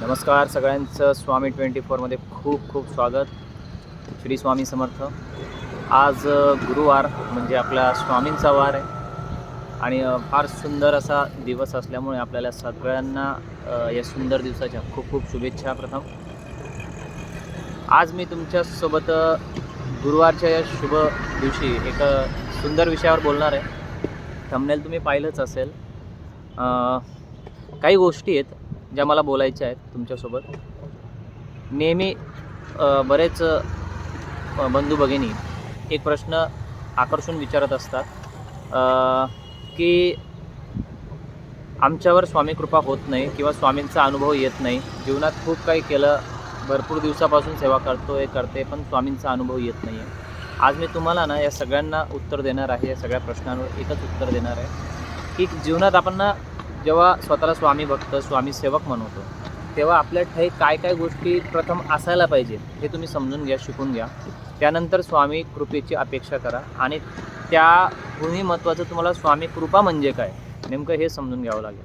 नमस्कार सगळ्यांचं. स्वामी ट्वेंटी फोरमध्ये खूप खूप स्वागत. श्री स्वामी समर्थ. आज गुरुवार म्हणजे आपला स्वामींचा वार आहे. आणि फार सुंदर असा दिवस असल्यामुळे आपल्याला सगळ्यांना या सुंदर दिवसाच्या खूप खूप शुभेच्छा प्रथम. आज मी तुमच्यासोबत गुरुवारच्या या शुभ दिवशी एक सुंदर विषयावर बोलणार आहे. थंबनेल तुम्ही पाहिलंच असेल. काही गोष्टी आहेत ज्या मला बोलायच्या आहेत तुमच्यासोबत. नेहमी बरेच बंधू भगिनी एक प्रश्न आकर्षून विचारत असतात की आमच्यावर स्वामी कृपा होत नाही किंवा स्वामींचा अनुभव येत नाही. जीवनात खूप काही केलं भरपूर दिवसापासून सेवा करतो हे करते पण स्वामींचा अनुभव येत नाही आहे आज मी तुम्हाला ना या सगळ्यांना उत्तर देणार आहे या सगळ्या प्रश्नांवर एकच उत्तर देणार आहे की जीवनात आपण ना जेव्हा स्वतःला स्वामी भक्त स्वामी सेवक म्हणवतो तेव्हा आपल्या ठाई काय काय गोष्टी प्रथम असायला पाहिजे हे तुम्ही समजून घ्या शिकून घ्या. त्यानंतर स्वामी कृपेची अपेक्षा करा आणि त्याहूनही महत्त्वाचं तुम्हाला स्वामी कृपा म्हणजे काय नेमकं हे समजून घ्यावं लागेल.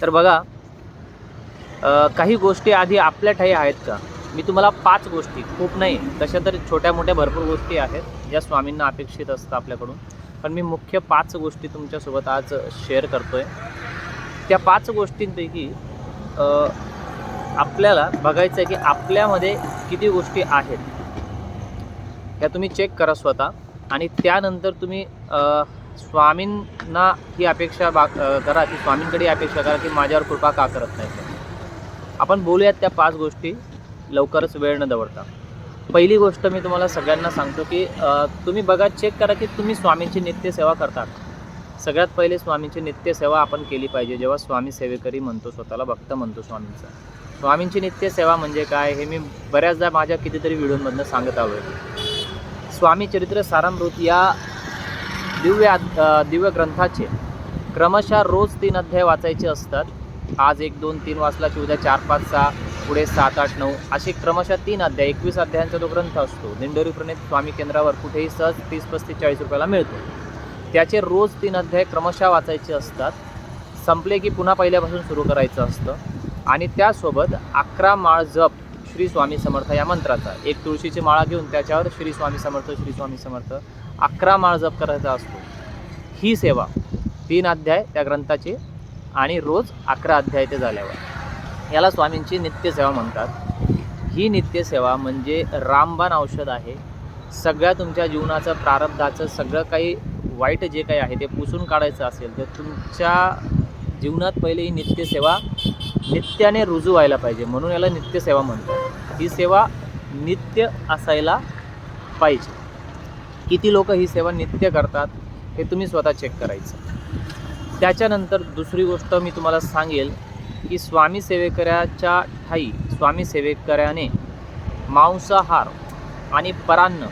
तर बघा काही गोष्टी आधी आपल्या ठाई आहेत का? मी तुम्हाला पाच गोष्टी खूप नाही तशा तर छोट्या मोठ्या भरपूर गोष्टी आहेत ज्या स्वामींना अपेक्षित असतं आपल्याकडून. पण मी मुख्य पाच गोष्टी तुमच्यासोबत आज शेअर करतो आहे त्या पाच गोष्टींपैकी आपल्याला बघायचं आहे की आपल्यामध्ये किती गोष्टी आहेत. ह्या तुम्ही चेक करा स्वतः आणि त्यानंतर तुम्ही स्वामींना ही अपेक्षा बा करा की स्वामींकडे ही अपेक्षा करा की माझ्यावर कृपा का करत नाही आपण बोलूयात त्या पाच गोष्टी लवकरच वेळ न दवडता. पहिली गोष्ट मी तुम्हाला सगळ्यांना सांगतो की तुम्ही बघा चेक करा की तुम्ही स्वामींची नित्यसेवा करता सगळ्यात पहिले स्वामींची नित्यसेवा आपण केली पाहिजे. जेव्हा स्वामी सेवेकरी म्हणतो स्वतःला भक्त म्हणतो स्वामींचा. स्वामींची नित्यसेवा म्हणजे काय हे मी बऱ्याचदा माझ्या कितीतरी व्हिडिओमधनं सांगत आलो आहे स्वामी चरित्र सारामृत या दिव्य दिव्य ग्रंथाचे क्रमशः रोज तीन अध्याय वाचायचे असतात. आज एक दोन तीन वाचला की उद्या चार पाच सहा पुढे सात आठ नऊ असे क्रमशः तीन अध्याय एकवीस अध्यायांचा जो ग्रंथ असतो दिंडोरी प्रणित स्वामी केंद्रावर कुठेही सहज तीस पस्तीस चाळीस रुपयाला मिळतो. त्याचे रोज तीन अध्याय क्रमशः वाचायचे असतात. संपले की पुन्हा पहिल्यापासून सुरू करायचं असतं. आणि त्यासोबत अकरा माळ जप श्री स्वामी समर्थ या मंत्राचा. एक तुळशीची माळा घेऊन त्याच्यावर श्री स्वामी समर्थ श्री स्वामी समर्थ अकरा माळ जप करायचा असतो. ही सेवा तीन अध्याय त्या ग्रंथाचे आणि रोज अकरा अध्याय ते झाल्यावर. याला स्वामींची नित्यसेवा म्हणतात. ही नित्यसेवा म्हणजे रामबाण औषध आहे. सगळ्या तुमच्या जीवनाचं प्रारब्धाचं सगळं काही वाईट जे काही आहे ते पुसून काढायचं असेल तर तुमच्या जीवनात पहिले ही नित्यसेवा नित्याने रुजू व्हायला पाहिजे. म्हणून याला नित्यसेवा म्हणतात. ही सेवा नित्य असायला पाहिजे. किती लोक ही सेवा नित्य करतात हे तुम्ही स्वतः चेक करायचं. त्याच्यानंतर दुसरी गोष्ट मी तुम्हाला सांगेल. की स्वामी सेवेकऱ्याच्या ठाई स्वामी सेवेकऱ्याने मांसाहार आणि परान्न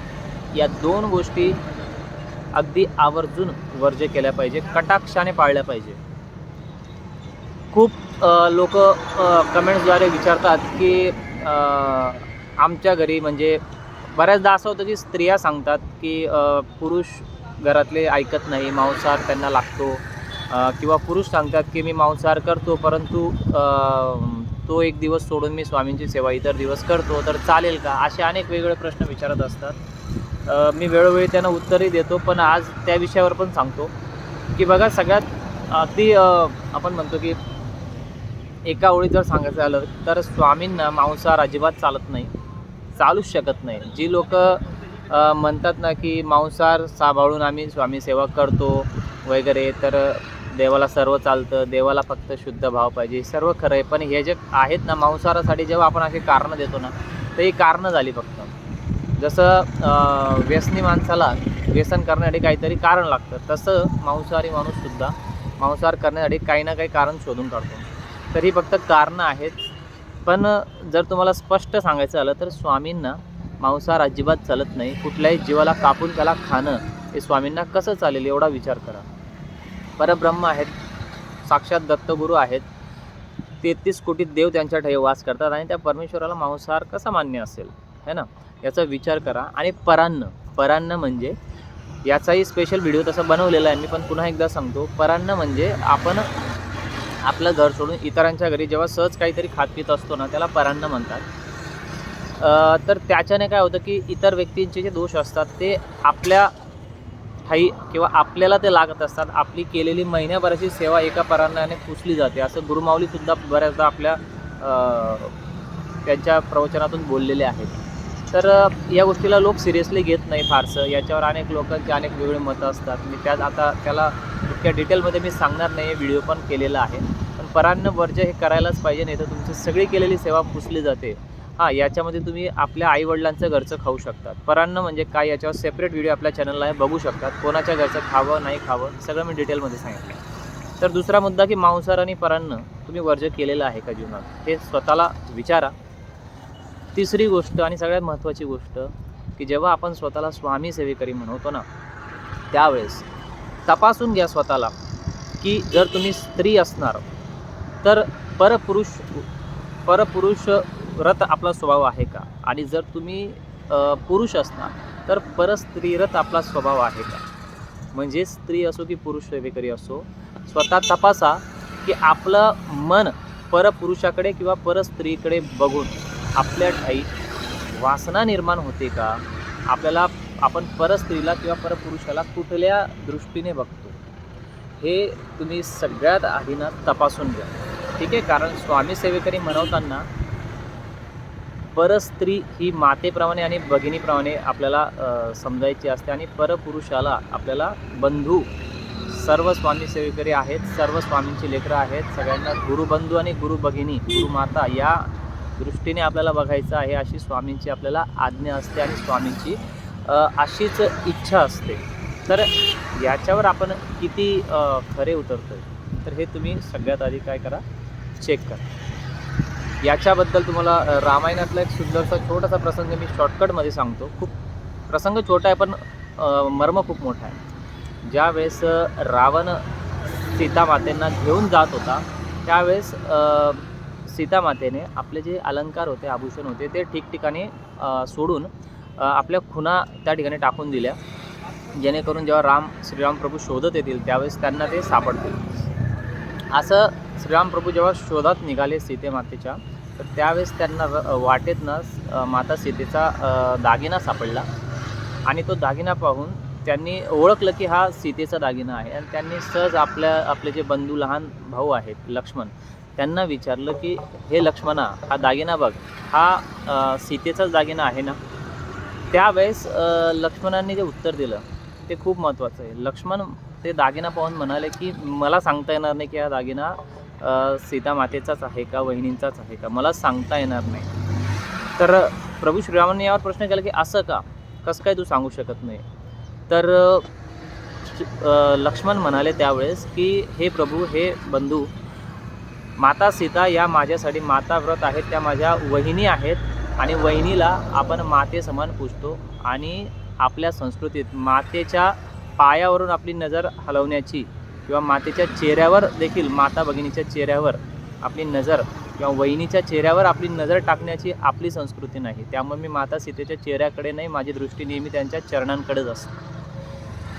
या दोन गोष्टी अगदी आवर्जून वर्ज्य केल्या पाहिजे कटाक्षाने पाळल्या पाहिजे. खूप लोक कमेंट्सद्वारे विचारतात की आमच्या घरी म्हणजे बऱ्याचदा असं होतं की स्त्रिया सांगतात की पुरुष घरातले ऐकत नाही मांसाहार त्यांना लागतो. किंवा पुरुष सांगतात की मी मांसाहार करतो परंतु तो एक दिवस सोडून मी स्वामींची सेवा इतर दिवस करतो तर चालेल का? असे अनेक वेगवेगळे प्रश्न विचारत असतात. मी वेळोवेळी त्यांना उत्तरही देतो पण आज त्या विषयावर पण सांगतो. की बघा सगळ्यात अगदी आपण म्हणतो की एका ओळीत जर सांगायचं झालं तर स्वामींना मांसाहार अजिबात चालत नाही. चालूच शकत नाही. जी लोक म्हणतात ना की मांसाहार सांभाळून आम्ही स्वामी सेवा करतो वगैरे तर देवाला सर्व चालतं देवाला फक्त शुद्ध भाव पाहिजे सर्व खरं आहे. पण हे जे आहेत ना मांसाहारासाठी जेव्हा आपण अशी कारणं देतो ना तर ही कारणं झाली फक्त. जसं व्यसनी माणसाला व्यसन करण्यासाठी काहीतरी कारण लागतं. तसं मांसाहारी माणूससुद्धा मांसाहार करण्यासाठी काही ना काही कारण शोधून काढतो. तर ही फक्त कारणं आहेत. पण जर तुम्हाला स्पष्ट सांगायचं झालं तर स्वामींना मांसाहार अजिबात चालत नाही. कुठल्याही जीवाला कापून त्याला खाणं हे स्वामींना कसं चालेल एवढा विचार करा. परब्रह्म आहेत साक्षात दत्तगुरू आहेत. तेहतीस कोटी देव त्यांच्या ठाई वास करतात आणि त्या परमेश्वराला मांसाहार कसा मान्य असेल है ना? याचा विचार करा. आणि परान्न परान्न म्हणजे याचाही स्पेशल व्हिडिओ तसा बनवलेला आहे मी पण पुन्हा एकदा सांगतो. परान्न म्हणजे आपण आपलं घर सोडून इतरांच्या घरी जेव्हा सहज काहीतरी खात पित असतो ना त्याला परान्न म्हणतात. तर त्याच्याने काय होतं की इतर व्यक्तींचे जे दोष असतात ते आपल्या ठाई किंवा आपल्याला ते लागत असतात. आपली केलेली महिन्याभराची सेवा एका परान्नाने पुसली जाते. असं गुरुमाऊलीसुद्धा बऱ्याचदा आपल्या त्यांच्या प्रवचनातून बोललेले आहेत. तर या गोष्टीला लोक सिरियसली घेत नाही फारसं. याच्यावर अनेक लोकांचे अनेक वेगळे मतं असतात. मी त्यात आता त्याला इतक्या डिटेलमध्ये मी सांगणार नाही. व्हिडिओ पण केलेला आहे. पण परान्न वर्ज हे करायलाच पाहिजे नाही तर तुमची सगळी केलेली सेवा पुसली जाते. हां याच्यामध्ये तुम्ही आपल्या आईवडिलांचं घरचं खाऊ शकतात. परान्न म्हणजे काय याच्यावर सेपरेट व्हिडिओ आपल्या चॅनलला आहे बघू शकतात. कोणाच्या घरचं खावं नाही खावं सगळं मी डिटेलमध्ये सांगितलं तर दुसरा मुद्दा की मांसाहार आणि परान्न तुम्ही वर्ज केलेलं आहे का जीवनात? हे स्वतःला विचारा. तिसरी गोष्ट आणि सगळ्यात महत्त्वाची गोष्ट की जेव्हा आपण स्वतःला स्वामी सेवेकरी म्हणवतो ना त्यावेळेस तपासून घ्या स्वतःला की जर तुम्ही स्त्री असणार तर परपुरुष परपुरुष रथ आपला स्वभाव आहे का? आणि जर तुम्ही पुरुष असणार तर परस्त्रीरथ आपला स्वभाव आहे का? म्हणजे स्त्री असो की पुरुष सेवेकरी असो स्वतः तपासा की आपलं मन परपुरुषाकडे किंवा परस्त्रीकडे बघून आपल्या ठाई वासना निर्माण होते का? आपल्याला आपण परस्त्रीला किंवा परपुरुषाला कुठल्या दृष्टीने बघतो? हे तुम्ही सगळ्यात आधी ना तपासून घ्या. ठीक आहे? कारण स्वामी सेवेकरी म्हणवताना परस्त्री ही मातेप्रमाणे आणि भगिनीप्रमाणे आपल्याला समजायची असते आणि परपुरुषाला आपल्याला बंधू सर्व स्वामी सेवेकरी आहेत सर्व स्वामींची लेकरं आहेत सगळ्यांना गुरुबंधू आणि गुरु भगिनी गुरुमाता या दृष्टीने आपल्याला बघायचं आहे अशी स्वामींची आपल्याला आज्ञा असते आणि स्वामींची अशीच इच्छा असते. तर याच्यावर आपण किती खरे उतरतोय? तर हे तुम्ही सगळ्यात आधी काय करा? चेक करा. याच्याबद्दल तुम्हाला रामायणातला एक सुंदरसा छोटासा प्रसंग मी शॉर्टकटमध्ये सांगतो. खूप प्रसंग छोटा आहे पण मर्म खूप मोठा आहे. ज्यावेळेस रावण सीतामातेंना घेऊन जात होता त्यावेळेस सीतामातेने आपले जे अलंकार होते आभूषण होते ते ठिकठिकाणी सोडून आपल्या खुना त्या ठिकाणी टाकून दिल्या. जेणेकरून जेव्हा राम श्रीराम प्रभू शोधत येतील त्यावेळेस त्यांना ते सापडतील. असं श्रीराम प्रभू जेव्हा शोधात निघाले सीतेमातेच्या तर त्यावेळेस त्यांना र- वाटेतनं माता सीतेचा दागिना सापडला. आणि तो दागिना पाहून त्यांनी ओळखलं की हा सीतेचा दागिना आहे. आणि त्यांनी सहज आपल्या आपले जे बंधू लहान भाऊ आहेत लक्ष्मण त्यांना विचारलं की हे लक्ष्मणा हा दागिना बघ. हा सीतेचाच दागिना आहे ना? त्यावेळेस लक्ष्मणांनी जे उत्तर दिलं ते खूप महत्त्वाचं आहे. लक्ष्मण ते दागिना पाहून म्हणाले की मला सांगता येणार नाही की हा दागिना सीता मातेचाच आहे का वहिनींचाच आहे का? मला सांगता येणार नाही. तर प्रभू श्रीरामांनी यावर प्रश्न केला की असं का? कसं काय तू सांगू शकत नाही? तर लक्ष्मण म्हणाले त्यावेळेस की हे प्रभू हे बंधू माता सीता या माझ्यासाठी माता व्रत आहेत त्या माझ्या वहिनी आहेत आणि वहिनीला आपण माते समान पूजतो आणि आपल्या संस्कृतीत मातेच्या पायावरून आपली नजर हलवण्याची किंवा मातेच्या चेहऱ्यावर देखील माता भगिनीच्या चेहऱ्यावर आपली नजर किंवा वहिनीच्या चेहऱ्यावर आपली नजर टाकण्याची आपली संस्कृती नाही. त्यामुळे मी माता सीतेच्या चेहऱ्याकडे नाही माझी दृष्टी नेहमी त्यांच्या चरणांकडेच असते.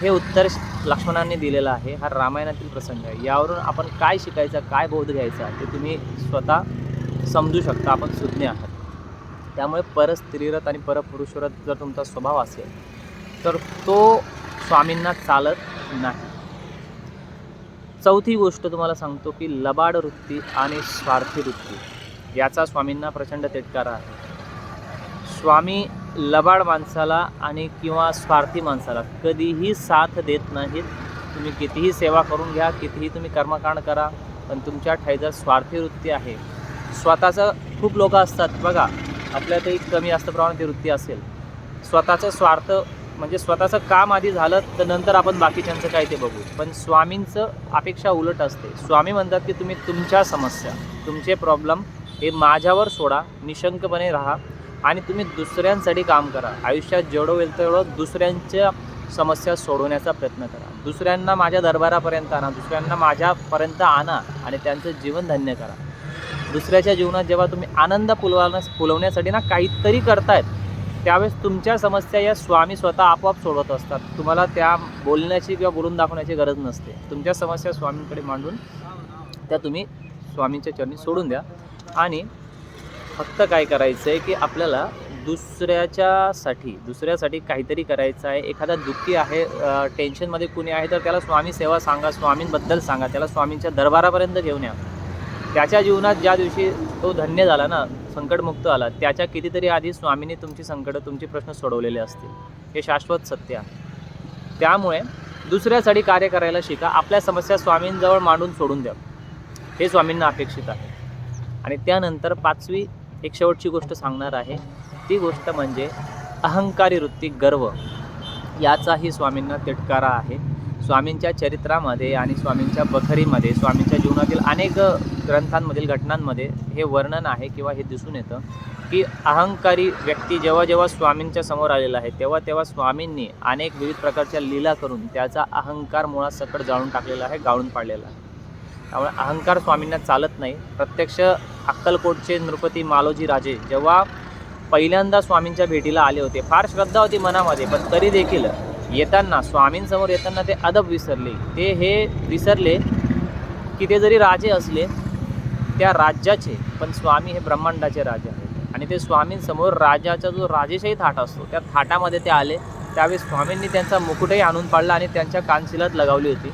हे उत्तर लक्ष्मणांनी दिलेलं आहे. हा रामायणातील प्रसंग आहे. यावरून आपण काय शिकायचं काय बोध घ्यायचा ते तुम्ही स्वतः समजू शकता. आपण सुज्ञ आहात. त्यामुळे परस्त्रीरथ आणि परपुरुषरथ जर तुमचा स्वभाव असेल तर तो स्वामींना चालत नाही. चौथी गोष्ट तुम्हाला सांगतो की लबाड वृत्ती आणि स्वार्थी वृत्ती याचा स्वामींना प्रचंड तिटकारा आहे. स्वामी लबाड माणसाला आणि किंवा स्वार्थी माणसाला कधीही साथ देत नाहीत. तुम्ही कितीही सेवा करून घ्या कितीही तुम्ही कर्मकांड करा पण तुमच्या ठाईजर स्वार्थी वृत्ती आहे. स्वतःचं खूप लोक असतात. बघा आपल्यातही कमी जास्त प्रमाणात ती वृत्ती असेल. स्वतःचं स्वार्थ म्हणजे स्वतःचं काम आधी झालं तर नंतर आपण बाकीच्यांचं काय ते बघू. पण स्वामींचं अपेक्षा उलट असते. स्वामी म्हणतात की तुम्ही तुमच्या समस्या तुमचे प्रॉब्लेम हे माझ्यावर सोडा निशंकपणे राहा आणि तुम्ही दुसऱ्यांसाठी काम करा. आयुष्यात जेवढं होईल तेवढं दुसऱ्यांच्या समस्या सोडवण्याचा प्रयत्न करा. दुसऱ्यांना माझ्या दरबारापर्यंत आणा दुसऱ्यांना माझ्यापर्यंत आणा आणि त्यांचं जीवन धन्य करा. दुसऱ्याच्या जीवनात जेव्हा तुम्ही आनंद फुलवण्या फुलवण्यासाठी ना काहीतरी करतायत त्यावेळेस तुमच्या समस्या या स्वामी स्वतः आपोआप सोडवत असतात. तुम्हाला त्या बोलण्याची किंवा बोलून दाखवण्याची गरज नसते. तुमच्या समस्या स्वामींकडे मांडून त्या तुम्ही स्वामींच्या चरणी सोडून द्या. आणि फक्त काय करायचं आहे की आपल्याला दुसऱ्याच्यासाठी दुसऱ्यासाठी काहीतरी करायचं आहे. एखादा दुःखी आहे टेन्शनमध्ये कुणी आहे तर त्याला स्वामी सेवा सांगा स्वामींबद्दल सांगा. त्याला स्वामींच्या दरबारापर्यंत घेऊन या. त्याच्या जीवनात ज्या दिवशी तो धन्य झाला ना संकटमुक्त आला त्याच्या कितीतरी आधी स्वामींनी तुमची संकटं तुमचे प्रश्न सोडवलेले असतील. हे शाश्वत सत्य आहे. त्यामुळे दुसऱ्यासाठी कार्य करायला शिका. आपल्या समस्या स्वामींजवळ मांडून सोडून द्या. हे स्वामींना अपेक्षित आहे. आणि त्यानंतर पाचवी एक शेवटची गोष्ट सांगणार आहे. ती गोष्ट म्हणजे अहंकारी वृत्ती गर्व. याचाही स्वामींना तिटकारा आहे. स्वामींच्या चरित्रामध्ये आणि स्वामींच्या बखरीमध्ये स्वामींच्या जीवनातील अनेक ग्रंथांमधील घटनांमध्ये हे वर्णन आहे किंवा हे दिसून येतं की अहंकारी व्यक्ती जेव्हा जेव्हा स्वामींच्या समोर आलेला आहे तेव्हा तेव्हा स्वामींनी अनेक विविध प्रकारच्या लीला करून त्याचा अहंकार मुळात सकट जाळून टाकलेला आहे गाळून पाडलेला आहे. त्यामुळे अहंकार स्वामींना चालत नाही. प्रत्यक्ष अक्कलकोटचे नृपती मालोजी राजे जेव्हा पहिल्यांदा स्वामींच्या भेटीला आले होते फार श्रद्धा होती मनामध्ये पण तरी देखील येताना स्वामींसमोर येताना ते अदब विसरले. ते हे विसरले की ते जरी राजे असले त्या राज्याचे पण स्वामी हे ब्रह्मांडाचे राजे आहेत. आणि ते स्वामींसमोर राजाचा जो राजेशाही थाट असतो त्या थाटामध्ये ते आले. त्यावेळी स्वामींनी त्यांचा मुकुटही आणून पाडला आणि त्यांच्या कानशिलात लगावली होती.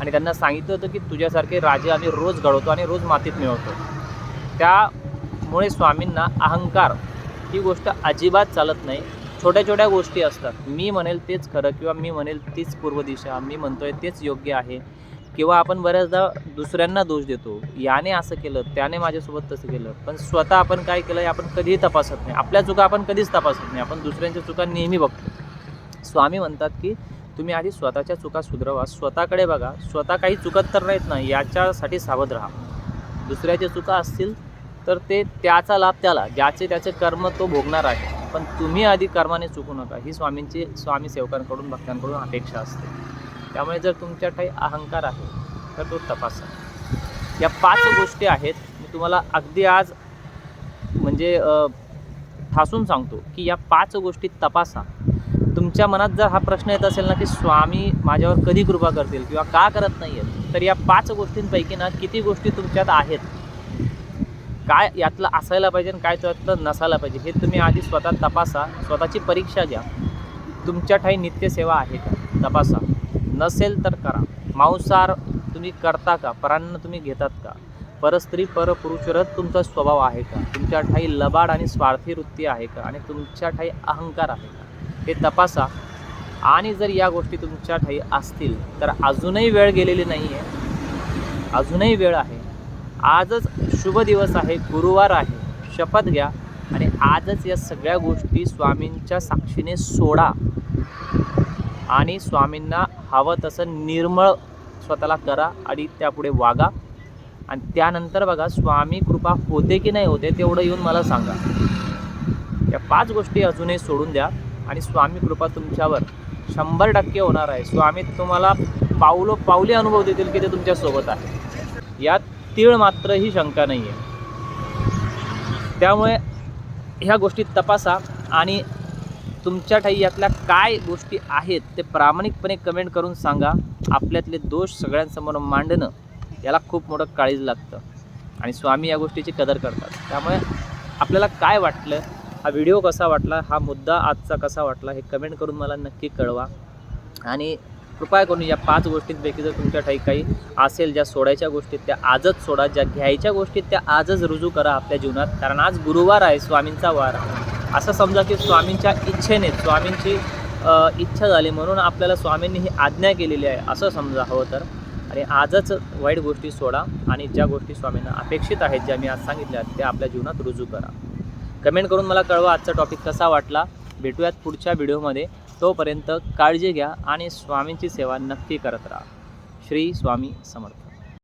आणि त्यांना सांगितलं होतं की तुझ्यासारखे राजे आम्ही रोज घडवतो आणि रोज मातीत मिळवतो. त्यामुळे स्वामींना अहंकार ही गोष्ट अजिबात चालत नाही. छोट्या छोट्या गोष्टी असतात. मी म्हणेल तेच खरं किंवा मी म्हणेल तीच पूर्व दिशा. मी म्हणतोय तेच योग्य आहे. किंवा आपण बऱ्याचदा दुसऱ्यांना दोष देतो. याने असं केलं त्याने माझ्यासोबत तसं केलं. पण स्वतः आपण काय केलं हे आपण कधीही तपासत नाही. आपल्या चुका आपण कधीच तपासत नाही. आपण दुसऱ्यांच्या चुका नेहमी बघतो. स्वामी म्हणतात की तुम्ही आधी स्वतःच्या चुका सुधरवा. स्वतःकडे बघा. स्वतः काही चुकत तर नाहीत ना. याच्यासाठी सावध राहा. दुसऱ्याच्या चुका असतील तर ते त्याचा लाभ त्याला. ज्याचे त्याचे कर्म तो भोगणार आहे. पण तुम्ही आधी कर्माने चुकू नका. ही स्वामींची स्वामी सेवकांकडून भक्तांकडून अपेक्षा असते. त्यामुळे जर तुमच्या काही अहंकार आहे तर तो तपासा. या पाच गोष्टी आहेत. मी तुम्हाला अगदी आज म्हणजे ठासून सांगतो की या पाच गोष्टी तपासा. तुमच्या मनात जर हा प्रश्न येत असेल ना की स्वामी माझ्यावर कधी कृपा करतील किंवा का करत नाही आहेत तर या पाच गोष्टींपैकी ना किती गोष्टी तुमच्यात आहेत काय यातलं असायला पाहिजे आणि काय त्यातलं नसायला पाहिजे हे तुम्ही आधी स्वतः तपासा. स्वतःची परीक्षा घ्या तुमच्या ठाई नित्यसेवा आहे का? तपासा. नसेल तर करा. मांसाहार तुम्ही करता का? परान्न तुम्ही घेतात का? परस्त्री परपुरुषरच तुमचा स्वभाव आहे का? तुमच्या ठाई लबाड आणि स्वार्थी वृत्ती आहे का? आणि तुमच्या ठाई अहंकार आहे का? हे तपासा. आणि जर या गोष्टी तुमच्या ठाई असतील तर अजूनही वेळ गेलेली नाही आहे अजूनही वेळ आहे. आजच शुभ दिवस आहे गुरुवार आहे. शपथ घ्या. आणि आजच या सगळ्या गोष्टी स्वामींच्या साक्षीने सोडा. आणि स्वामींना हवं तसं निर्मळ स्वतःला करा आणि त्यापुढे वागा. आणि त्यानंतर बघा स्वामी कृपा होते की नाही होते तेवढं येऊन मला सांगा. या पाच गोष्टी अजूनही सोडून द्या आणि स्वामी कृपा तुमच्यावर शंभर टक्के होणार आहे. स्वामी तुम्हाला पावलो पावली अनुभव देतील की ते तुमच्यासोबत आहे. यात तीळ मात्र ही शंका नाही आहे त्यामुळे ह्या गोष्टी तपासा आणि तुमच्या ठाई यातल्या काय गोष्टी आहेत ते प्रामाणिकपणे कमेंट करून सांगा. आपल्यातले दोष सगळ्यांसमोर मांडणं याला खूप मोठं काळीज लागतं. आणि स्वामी या गोष्टीची कदर करतात. त्यामुळे आपल्याला काय वाटलं हा व्हिडिओ कसा वाटला हा मुद्दा आजचा कसा वाटला हे कमेंट करून मला नक्की कळवा. आणि कृपया करून या पाच गोष्टींपैकी जर तुमच्या ठाई काही असेल ज्या सोडायच्या गोष्टीत त्या आजच सोडा ज्या घ्यायच्या गोष्टीत त्या आजच रुजू करा आपल्या जीवनात. कारण आज गुरुवार आहे स्वामींचा वार आहे. असं समजा की स्वामींच्या इच्छेने स्वामींची इच्छा झाली म्हणून आपल्याला स्वामींनी ही आज्ञा केलेली आहे असं समजा हवं तर. आणि आजच वाईट गोष्टी सोडा आणि ज्या गोष्टी स्वामींना अपेक्षित आहेत ज्या मी आज सांगितल्या त्या आपल्या जीवनात रुजू करा. कमेंट करून मला कळवा आजचा टॉपिक कसा वाटला. भेटूयात पुढच्या व्हिडिओमध्ये तोपर्यंत काळजी घ्या आणि स्वामींची सेवा नक्की करत राहा. श्री स्वामी समर्थ.